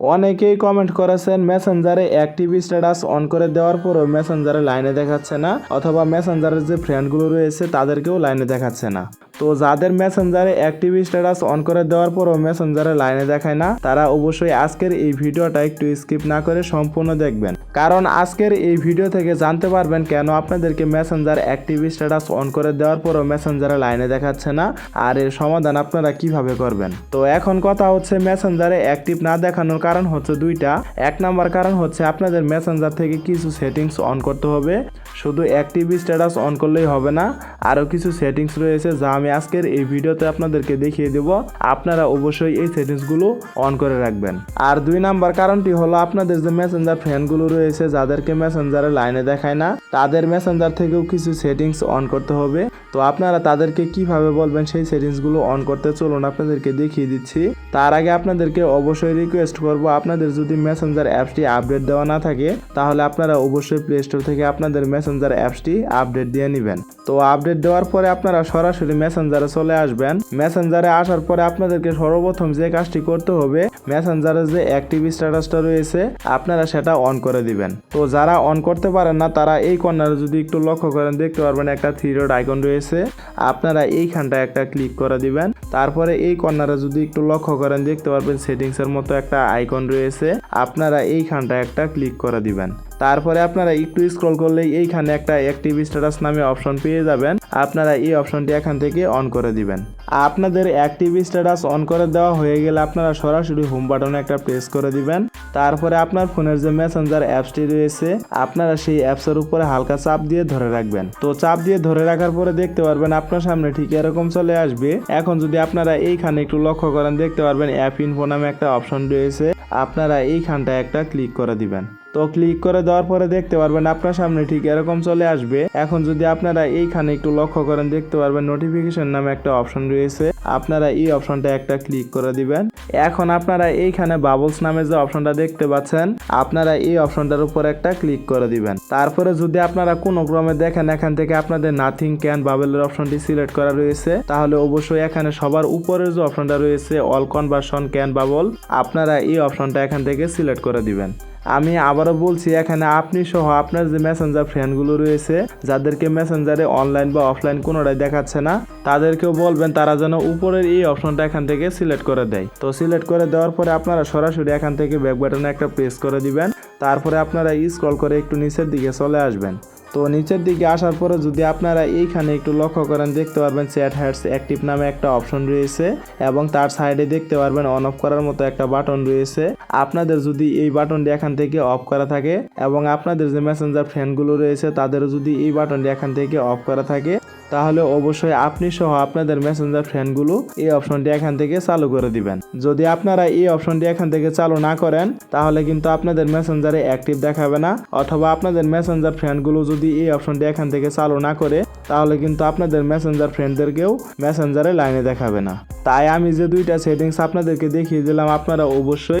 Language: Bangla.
অনেকেই কমেন্ট করেছেন মেসেঞ্জারে অ্যাক্টিভ স্ট্যাটাস অন করে দেওয়ার পরও মেসেঞ্জারে লাইনে দেখাচ্ছে না, অথবা মেসেঞ্জারের যে ফ্রেন্ডগুলো রয়েছে, তাদেরকেও লাইনে দেখাচ্ছে না। তো যাদের মেসেঞ্জারে অ্যাক্টিভ স্ট্যাটাস অন করে দেওয়ার পরও মেসেঞ্জারে লাইনে দেখায় না, তারা অবশ্যই আজকের এই ভিডিওটা একটু স্কিপ না করে সম্পূর্ণ দেখবেন। কারণ আজকের এই ভিডিও থেকে জানতে পারবেন কেন আপনাদেরকে মেসেঞ্জার অ্যাক্টিভ স্ট্যাটাস অন করে দেওয়ার পরও মেসেঞ্জারে লাইনে দেখাচ্ছে না, আর এর সমাধান আপনারা কীভাবে করবেন? তো এখন কথা হচ্ছে মেসেঞ্জারে অ্যাক্টিভ না দেখানোর কারণ হচ্ছে দুইটা। এক নাম্বার কারণ হচ্ছে আপনাদের মেসেঞ্জার থেকে কিছু সেটিংস অন করতে হবে। শুধু অ্যাক্টিভ স্ট্যাটাস অন করলেই হবে না আরও কিছু সেটিংস রয়েছে যা আমি আজকের এই ভিডিওতে আপনাদেরকে দেখিয়ে দেব। আপনারা অবশ্যই এই সেটিংসগুলো অন করে রাখবেন। আর দুই নাম্বার কারণটি হলো আপনাদের যে মেসেঞ্জার ফ্রেন্ডগুলো রয়েছে, যাদেরকে মেসেঞ্জারে লাইনে দেখায় না, তাদের মেসেঞ্জার থেকেও কিছু সেটিংস অন করতে হবে। তো আপনারা তাদেরকে কীভাবে বলবেন সেই সেটিংসগুলো অন করতে চলুন, আপনাদেরকে দেখিয়ে দিচ্ছি। তার আগে আপনাদেরকে অবশ্যই রিকোয়েস্ট করব, আপনাদের যদি মেসেঞ্জার অ্যাপসটি আপডেট দেওয়া না থাকে, তাহলে আপনারা অবশ্যই প্লে স্টোর থেকে আপনাদের মেসেঞ্জার অ্যাপসটি আপডেট দিয়ে নেবেন। তো আপডেট দেওয়ার পরে আপনারা সরাসরি মেসেঞ্জারে চলে আসবেন। মেসেঞ্জারে আসার পরে আপনাদেরকে সর্বপ্রথম যে কাজটি করতে হবে মেসেঞ্জারে যে অ্যাক্টিভ স্ট্যাটাসটা রয়েছে, আপনারা সেটা অন করে দিবেন। তো যারা অন করতে পারেন না, তারা এই কর্নারে যদি একটু লক্ষ্য করেন, দেখতে পারবেন একটা থ্রি ডট আইকন রয়েছে। আপনারা এইখানটা একটা ক্লিক করে দিবেন। তারপরে এই কর্নারে যদি একটু লক্ষ্য করেন, দেখতে পারবেন সেটিংস এর মতো একটা আইকন রয়েছে। আপনারা এইখানটা একটা ক্লিক করে দিবেন। তারপরে আপনারা একটু স্ক্রল করলেই এইখানে একটা অ্যাক্টিভ স্ট্যাটাস নামে অপশন পেয়ে যাবেন। আপনারা এই অপশনটি এখান থেকে অন করে দিবেন। আপনাদের অ্যাক্টিভ স্ট্যাটাস অন করে দেওয়া হয়ে গেলে আপনারা সরাসরি হোম বাটনে একটা প্রেস করে দিবেন। তারপরে আপনার ফোনের যে মেসেঞ্জার অ্যাপসটি রয়েছে, আপনারা সেই অ্যাপসের উপরে হালকা চাপ দিয়ে ধরে রাখবেন। তো চাপ দিয়ে ধরে রাখার পরে দেখতে পারবেন আপনার সামনে ঠিক এরকম চলে আসবে। এখন যদি আপনারা এইখানে একটু লক্ষ্য করেন, দেখতে পারবেন অ্যাপ ইনফো নামে একটা অপশন রয়েছে। আপনারা এইখানটা একটা ক্লিক করে দিবেন। তো ক্লিক করে দেওয়ার পরে দেখতে পারবেন আপনার সামনে ঠিক এরকম চলে আসবে। এখন যদি আপনারা এইখানে একটু লক্ষ্য করেন, দেখতে পারবেন নোটিফিকেশন নামে একটা অপশন রয়েছে। আপনারা এই অপশনটা একটা ক্লিক করে দিবেন। এখন আপনারা এইখানে বাবলস নামে যে অপশনটা দেখতে পাচ্ছেন, আপনারা এই অপশনটার উপর একটা ক্লিক করে দিবেন। তারপরে যদি আপনারা কোনো ক্রমে দেখেন, এখান থেকে আপনাদের নাথিং ক্যান বাবেলের অপশনটি সিলেক্ট করা রয়েছে, তাহলে অবশ্যই এখানে সবার উপরের যে অপশনটা রয়েছে অল কনভার্সন ক্যান বাবল আপনারা এই অপশনটা এখান থেকে সিলেক্ট করে দিবেন। আমি আবারও বলছি, এখানে আপনি সহ আপনার যে মেসেঞ্জার ফ্রেন্ডগুলো রয়েছে, যাদেরকে মেসেঞ্জারে অনলাইন বা অফলাইন কোনোটাই দেখাচ্ছে না, তাদেরকেও বলবেন তারা যেন উপরের এই অপশনটা এখান থেকে সিলেক্ট করে দেয়। তো সিলেক্ট করে দেওয়ার পরে আপনারা সরাসরি এখান থেকে ব্যাক বাটনে একটা প্রেস করে দিবেন, তারপরে আপনারা স্ক্রল করে একটু নিচের দিকে চলে আসবেন। তো নিচের দিকে আসার পরে যদি আপনারা এইখানে একটু লক্ষ্য করেন, দেখতে পারবেন চ্যাট হ্যাডস অ্যাক্টিভ নামে একটা অপশন রয়েছে এবং তার সাইডে দেখতে পারবেন অন অফ করার মতো একটা বাটন রয়েছে। আপনাদের যদি এই বাটনটি এখান থেকে অফ করা থাকে এবং আপনাদের যে মেসেঞ্জার ফ্রেন্ডগুলো রয়েছে, তাদেরও যদি এই বাটনটি এখান থেকে অফ করা থাকে তাহলে অবশ্যই আপনি সহ আপনাদের মেসেঞ্জার ফ্রেন্ডগুলো এই অপশনটি এখান থেকে চালু করে দিবেন। যদি আপনারা এই অপশনটি এখান থেকে চালু না করেন, তাহলে কিন্তু আপনাদের মেসেঞ্জারে অ্যাক্টিভ দেখাবে না। অথবা আপনাদের মেসেঞ্জার ফ্রেন্ডগুলো যদি এই অপশনটি এখান থেকে চালু না করে, তাহলে কিন্তু আপনাদের মেসেঞ্জার ফ্রেন্ডদেরকেও মেসেঞ্জারে লাইনে দেখাবে না। তাই আমি যে দুইটা সেটিংস আপনাদেরকে দেখিয়ে দিলাম, আপনারা অবশ্যই